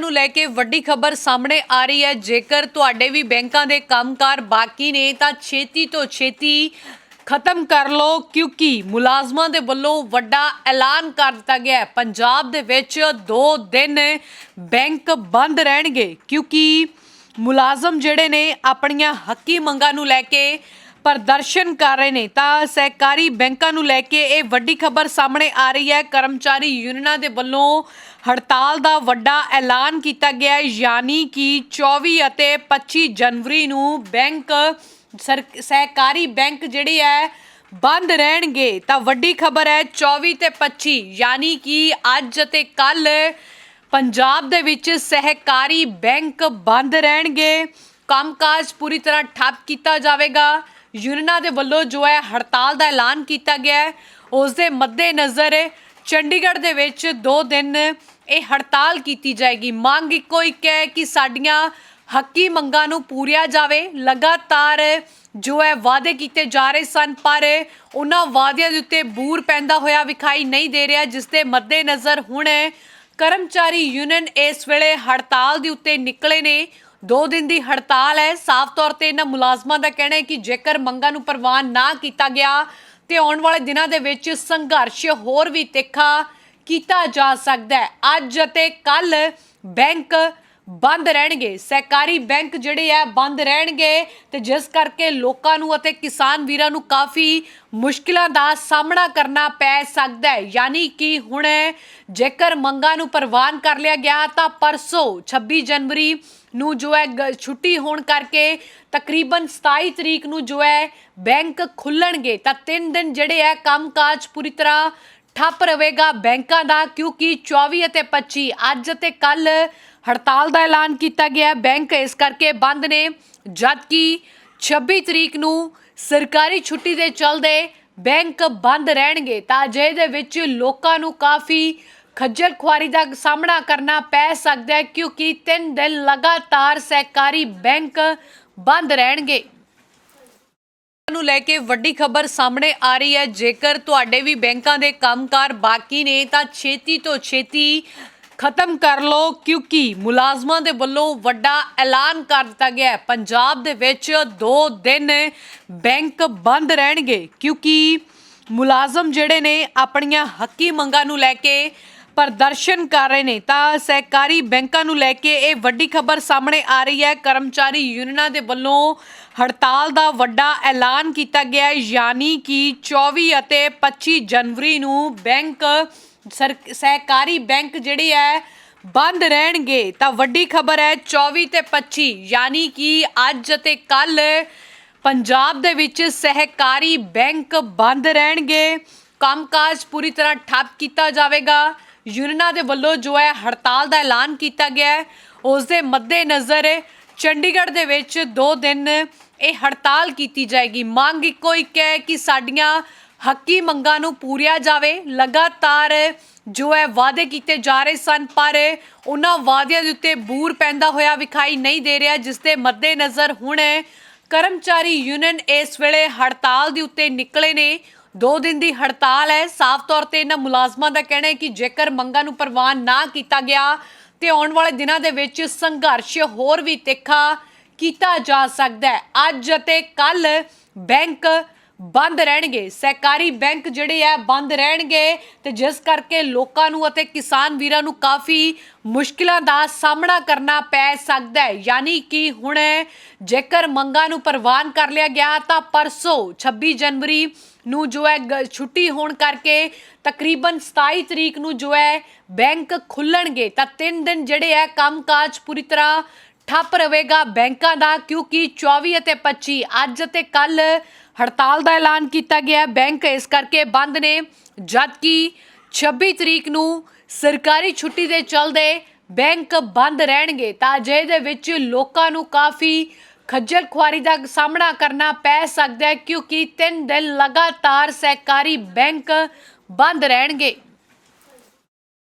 ਨੂੰ ਲੈ ਕੇ ਵੱਡੀ ਖਬਰ ਸਾਹਮਣੇ ਆ ਰਹੀ ਹੈ। ਜੇਕਰ ਤੁਹਾਡੇ ਵੀ ਬੈਂਕਾਂ ਦੇ ਕੰਮਕਾਰ ਬਾਕੀ ਨੇ, ਤਾਂ ਛੇਤੀ ਤੋਂ ਛੇਤੀ ਖਤਮ ਕਰ ਲਓ, ਕਿਉਂਕਿ ਮੁਲਾਜ਼ਮਾਂ ਦੇ ਵੱਲੋਂ ਵੱਡਾ ਐਲਾਨ ਕਰ ਦਿੱਤਾ ਗਿਆ ਹੈ। ਪੰਜਾਬ ਦੇ ਵਿੱਚ 2 ਦਿਨ ਬੈਂਕ ਬੰਦ ਰਹਿਣਗੇ, ਕਿਉਂਕਿ ਮੁਲਾਜ਼ਮ ਜਿਹੜੇ ਨੇ, ਆਪਣੀਆਂ ਹੱਕੀ ਮੰਗਾਂ ਨੂੰ ਲੈ ਕੇ ਪ੍ਰਦਰਸ਼ਨ ਕਰ ਰਹੇ ਨੇ। ਤਾਂ ਸਹਿਕਾਰੀ ਬੈਂਕਾਂ ਨੂੰ ਲੈ ਕੇ ਇਹ ਵੱਡੀ ਖਬਰ ਸਾਹਮਣੇ ਆ ਰਹੀ ਹੈ। ਕਰਮਚਾਰੀ ਯੂਨੀਅਨਾਂ ਦੇ ਵੱਲੋਂ ਹੜਤਾਲ ਦਾ ਵੱਡਾ ਐਲਾਨ ਕੀਤਾ ਗਿਆ ਹੈ। ਯਾਨੀ ਕਿ 24 ਅਤੇ 25 ਜਨਵਰੀ ਨੂੰ ਬੈਂਕ, ਸਰ- ਸਹਿਕਾਰੀ ਬੈਂਕ ਜਿਹੜੇ ਹੈ, ਬੰਦ ਰਹਿਣਗੇ। ਤਾਂ ਵੱਡੀ ਖਬਰ ਹੈ 24 ਤੇ 25 ਯਾਨੀ ਕਿ ਅੱਜ ਅਤੇ ਕੱਲ ਪੰਜਾਬ ਦੇ ਵਿੱਚ ਸਹਿਕਾਰੀ ਬੈਂਕ ਬੰਦ ਰਹਿਣਗੇ। ਕੰਮਕਾਜ ਪੂਰੀ ਤਰ੍ਹਾਂ ਠੱਪ ਕੀਤਾ ਜਾਵੇਗਾ। ਯੂਨੀਅਨਾਂ ਦੇ ਵੱਲੋਂ ਜੋ ਹੈ ਹੜਤਾਲ ਦਾ ਐਲਾਨ ਕੀਤਾ ਗਿਆ ਹੈ ਉਸ ਦੇ ਮੱਦੇਨਜ਼ਰ ਚੰਡੀਗੜ੍ਹ ਦੇ ਵਿੱਚ 2 ਦਿਨ ਇਹ ਹੜਤਾਲ ਕੀਤੀ ਜਾਏਗੀ। ਮੰਗ ਇੱਕੋ ਇੱਕ ਹੈ ਕਿ ਸਾਡੀਆਂ ਹੱਕੀ ਮੰਗਾਂ ਨੂੰ ਪੂਰਿਆ ਜਾਵੇ। ਲਗਾਤਾਰ ਜੋ ਹੈ ਵਾਅਦੇ ਕੀਤੇ ਜਾ ਰਹੇ ਸਨ, ਪਰ ਉਹਨਾਂ ਵਾਅਦਿਆਂ ਦੇ ਉੱਤੇ ਬੂਰ ਪੈਂਦਾ ਹੋਇਆ ਵਿਖਾਈ ਨਹੀਂ ਦੇ ਰਿਹਾ, ਜਿਸ ਦੇ ਮੱਦੇਨਜ਼ਰ ਹੁਣ ਕਰਮਚਾਰੀ ਯੂਨੀਅਨ ਇਸ ਵੇਲੇ ਹੜਤਾਲ ਦੇ ਉੱਤੇ ਨਿਕਲੇ ਨੇ। ਦੋ ਦਿਨ ਦੀ ਹੜਤਾਲ ਹੈ। ਸਾਫ਼ ਤੌਰ ਤੇ ਇਹਨਾਂ ਮੁਲਾਜ਼ਮਾਂ ਦਾ ਕਹਿਣਾ ਹੈ ਕਿ ਜੇਕਰ ਮੰਗਾਂ ਨੂੰ ਪ੍ਰਵਾਨ ਨਾ ਕੀਤਾ ਗਿਆ, ਤੇ ਆਉਣ ਵਾਲੇ ਦਿਨਾਂ ਦੇ ਵਿੱਚ ਸੰਘਰਸ਼ ਹੋਰ ਵੀ ਤਿੱਖਾ ਕੀਤਾ ਜਾ ਸਕਦਾ ਹੈ। ਅੱਜ ਅਤੇ ਕੱਲ ਬੈਂਕ ਬੰਦ ਰਹਿਣਗੇ। ਸਹਿਕਾਰੀ ਬੈਂਕ ਜਿਹੜੇ ਆ, ਬੰਦ ਰਹਿਣਗੇ। ਤੇ ਜਿਸ ਕਰਕੇ ਲੋਕਾਂ ਨੂੰ ਅਤੇ ਕਿਸਾਨ ਵੀਰਾਂ ਨੂੰ ਕਾਫੀ ਮੁਸ਼ਕਿਲਾਂ ਦਾ ਸਾਹਮਣਾ ਕਰਨਾ ਪੈ ਸਕਦਾ ਹੈ। ਯਾਨੀ ਕਿ ਹੁਣ ਜੇਕਰ ਮੰਗਾਂ ਨੂੰ ਪ੍ਰਵਾਨ ਕਰ ਲਿਆ ਗਿਆ ਤਾਂ ਪਰਸੋਂ 26 ਜਨਵਰੀ ਨੂੰ ਜੋ ਹੈ, ਗ- ਛੁੱਟੀ ਹੋਣ ਕਰਕੇ ਤਕਰੀਬਨ 27 ਤਰੀਕ ਨੂੰ ਜੋ ਹੈ, ਬੈਂਕ ਖੁੱਲਣਗੇ। ਤਾਂ 3 ਦਿਨ ਜਿਹੜੇ ਹੈ ਕੰਮਕਾਜ ਪੂਰੀ ਤਰ੍ਹਾਂ ਠੱਪ ਰਹੇਗਾ ਬੈਂਕਾਂ ਦਾ, ਕਿਉਂਕਿ 24 ਅਤੇ 25 ਅੱਜ ਅਤੇ ਕੱਲ ਹੜਤਾਲ ਦਾ ਐਲਾਨ ਕੀਤਾ ਗਿਆ। ਹੈ। ਬੈਂਕ ਇਸ ਕਰਕੇ ਬੰਦ ਨੇ, ਜਦਕਿ 26 ਤਰੀਕ ਨੂੰ ਸਰਕਾਰੀ ਛੁੱਟੀ ਦੇ ਚਲਦੇ ਬੈਂਕ ਬੰਦ ਰਹਿਣਗੇ। ਤਾਂ ਅਜਿਹੇ ਦੇ ਵਿੱਚ ਲੋਕਾਂ ਨੂੰ ਕਾਫੀ ਖੱਜਲ ਖੁਆਰੀ ਦਾ ਸਾਹਮਣਾ ਕਰਨਾ ਪੈ ਸਕਦਾ ਹੈ, ਕਿਉਂਕਿ 3 ਦਿਨ ਲਗਾਤਾਰ ਸਹਿਕਾਰੀ ਬੈਂਕ ਬੰਦ ਰਹਿਣਗੇ। ਨੂੰ ਲੈ ਕੇ ਵੱਡੀ ਖਬਰ ਸਾਹਮਣੇ ਆ ਰਹੀ ਹੈ। ਜੇਕਰ ਤੁਹਾਡੇ ਵੀ ਬੈਂਕਾਂ ਦੇ ਕੰਮਕਾਰ ਬਾਕੀ ਨੇ, ਤਾਂ ਛੇਤੀ ਤੋਂ ਛੇਤੀ ਖਤਮ ਕਰ ਲਓ ਕਿਉਂਕਿ ਮੁਲਾਜ਼ਮਾਂ ਦੇ ਵੱਲੋਂ ਵੱਡਾ ਐਲਾਨ ਕਰ ਦਿੱਤਾ ਗਿਆ ਹੈ। ਪੰਜਾਬ ਦੇ ਵਿੱਚ 2 ਦਿਨ ਬੈਂਕ ਬੰਦ ਰਹਿਣਗੇ ਕਿਉਂਕਿ ਮੁਲਾਜ਼ਮ ਜਿਹੜੇ ਨੇ ਆਪਣੀਆਂ ਹੱਕੀ ਮੰਗਾਂ ਨੂੰ ਲੈ ਕੇ ਪ੍ਰਦਰਸ਼ਨ ਕਰ ਰਹੇ ਨੇ। ਤਾਂ ਸਹਿਕਾਰੀ ਬੈਂਕਾਂ ਨੂੰ ਲੈ ਕੇ ਇਹ ਵੱਡੀ ਖਬਰ ਸਾਹਮਣੇ ਆ ਰਹੀ ਹੈ। ਕਰਮਚਾਰੀ ਯੂਨੀਅਨਾਂ ਦੇ ਵੱਲੋਂ ਹੜਤਾਲ ਦਾ ਵੱਡਾ ਐਲਾਨ ਕੀਤਾ ਗਿਆ ਹੈ। ਯਾਨੀ ਕਿ 24 ਅਤੇ 25 ਜਨਵਰੀ ਨੂੰ ਬੈਂਕ ਸਰ- ਸਹਿਕਾਰੀ ਬੈਂਕ ਜਿਹੜੇ ਹੈ, ਬੰਦ ਰਹਿਣਗੇ। ਤਾਂ ਵੱਡੀ ਖਬਰ ਹੈ 24 ਤੇ 25 ਯਾਨੀ ਕਿ ਅੱਜ ਅਤੇ ਕੱਲ ਪੰਜਾਬ ਦੇ ਵਿੱਚ ਸਹਿਕਾਰੀ ਬੈਂਕ ਬੰਦ ਰਹਿਣਗੇ। ਕੰਮਕਾਜ ਪੂਰੀ ਤਰ੍ਹਾਂ ਠੱਪ ਕੀਤਾ ਜਾਵੇਗਾ। ਯੂਨੀਅਨਾਂ ਦੇ ਵੱਲੋਂ ਜੋ ਹੈ, ਹੜਤਾਲ ਦਾ ਐਲਾਨ ਕੀਤਾ ਗਿਆ ਹੈ। ਉਸ ਦੇ ਮੱਦੇਨਜ਼ਰ ਚੰਡੀਗੜ੍ਹ ਦੇ ਵਿੱਚ 2 ਦਿਨ ਇਹ ਹੜਤਾਲ ਕੀਤੀ ਜਾਏਗੀ। ਮੰਗ ਇੱਕੋ ਇੱਕ ਹੈ ਕਿ ਸਾਡੀਆਂ ਹੱਕੀ ਮੰਗਾਂ ਨੂੰ ਪੂਰਿਆ ਜਾਵੇ। ਲਗਾਤਾਰ ਜੋ ਹੈ ਵਾਅਦੇ ਕੀਤੇ ਜਾ ਰਹੇ ਸਨ, ਪਰ ਉਹਨਾਂ ਵਾਅਦਿਆਂ ਦੇ ਉੱਤੇ ਬੂਰ ਪੈਂਦਾ ਹੋਇਆ ਵਿਖਾਈ ਨਹੀਂ ਦੇ ਰਿਹਾ, ਜਿਸ ਦੇ ਮੱਦੇਨਜ਼ਰ ਹੁਣ ਕਰਮਚਾਰੀ ਯੂਨੀਅਨ ਇਸ ਵੇਲੇ ਹੜਤਾਲ ਦੇ ਉੱਤੇ ਨਿਕਲੇ ਨੇ। ਦੋ ਦਿਨ ਦੀ ਹੜਤਾਲ ਹੈ। ਸਾਫ਼ ਤੌਰ ਤੇ ਇਹਨਾਂ ਮੁਲਾਜ਼ਮਾਂ ਦਾ ਕਹਿਣਾ ਹੈ ਕਿ ਜੇਕਰ ਮੰਗਾਂ ਨੂੰ ਪ੍ਰਵਾਨ ਨਾ ਕੀਤਾ ਗਿਆ, ਤੇ ਆਉਣ ਵਾਲੇ ਦਿਨਾਂ ਦੇ ਵਿੱਚ ਸੰਘਰਸ਼ ਹੋਰ ਵੀ ਤਿੱਖਾ ਕੀਤਾ ਜਾ ਸਕਦਾ ਹੈ। ਅੱਜ ਅਤੇ ਕੱਲ ਬੈਂਕ ਬੰਦ ਰਹਿਣਗੇ। ਸਹਿਕਾਰੀ ਬੈਂਕ ਜਿਹੜੇ ਆ, ਬੰਦ ਰਹਿਣਗੇ ਤੇ ਜਿਸ ਕਰਕੇ ਲੋਕਾਂ ਨੂੰ ਅਤੇ ਕਿਸਾਨ ਵੀਰਾਂ ਨੂੰ ਕਾਫੀ ਮੁਸ਼ਕਿਲਾਂ ਦਾ ਸਾਹਮਣਾ ਕਰਨਾ ਪੈ ਸਕਦਾ ਹੈ। ਯਾਨੀ ਕਿ ਹੁਣ ਜੇਕਰ ਮੰਗਾਂ ਨੂੰ ਪ੍ਰਵਾਨ ਕਰ ਲਿਆ ਗਿਆ ਤਾਂ ਪਰਸੋਂ 26 ਜਨਵਰੀ ਨੂੰ ਜੋ ਹੈ, ਗ- ਛੁੱਟੀ ਹੋਣ ਕਰਕੇ ਤਕਰੀਬਨ 27 ਤਰੀਕ ਨੂੰ ਜੋ ਹੈ, ਬੈਂਕ ਖੁੱਲਣਗੇ। ਤਾਂ 3 ਦਿਨ ਜਿਹੜੇ ਹੈ ਕੰਮਕਾਜ ਪੂਰੀ ਤਰ੍ਹਾਂ ਠੱਪ ਰਹੇਗਾ ਬੈਂਕਾਂ ਦਾ, ਕਿਉਂਕਿ 24 ਅਤੇ 25 ਅੱਜ ਅਤੇ ਕੱਲ ਹੜਤਾਲ ਦਾ ਐਲਾਨ ਕੀਤਾ ਗਿਆ। ਬੈਂਕ ਇਸ ਕਰਕੇ ਬੰਦ ਨੇ, ਜਦਕਿ 26 ਤਰੀਕ ਨੂੰ ਸਰਕਾਰੀ ਛੁੱਟੀ ਦੇ ਚਲਦੇ ਬੈਂਕ ਬੰਦ ਰਹਿਣਗੇ। ਤਾਂ ਅਜਿਹੇ ਦੇ ਵਿੱਚ ਲੋਕਾਂ ਨੂੰ ਕਾਫੀ ਖੱਜਲ ਖੁਆਰੀ ਦਾ ਸਾਹਮਣਾ ਕਰਨਾ ਪੈ ਸਕਦਾ ਹੈ, ਕਿਉਂਕਿ 3 ਦਿਨ ਲਗਾਤਾਰ ਸਹਿਕਾਰੀ ਬੈਂਕ ਬੰਦ ਰਹਿਣਗੇ।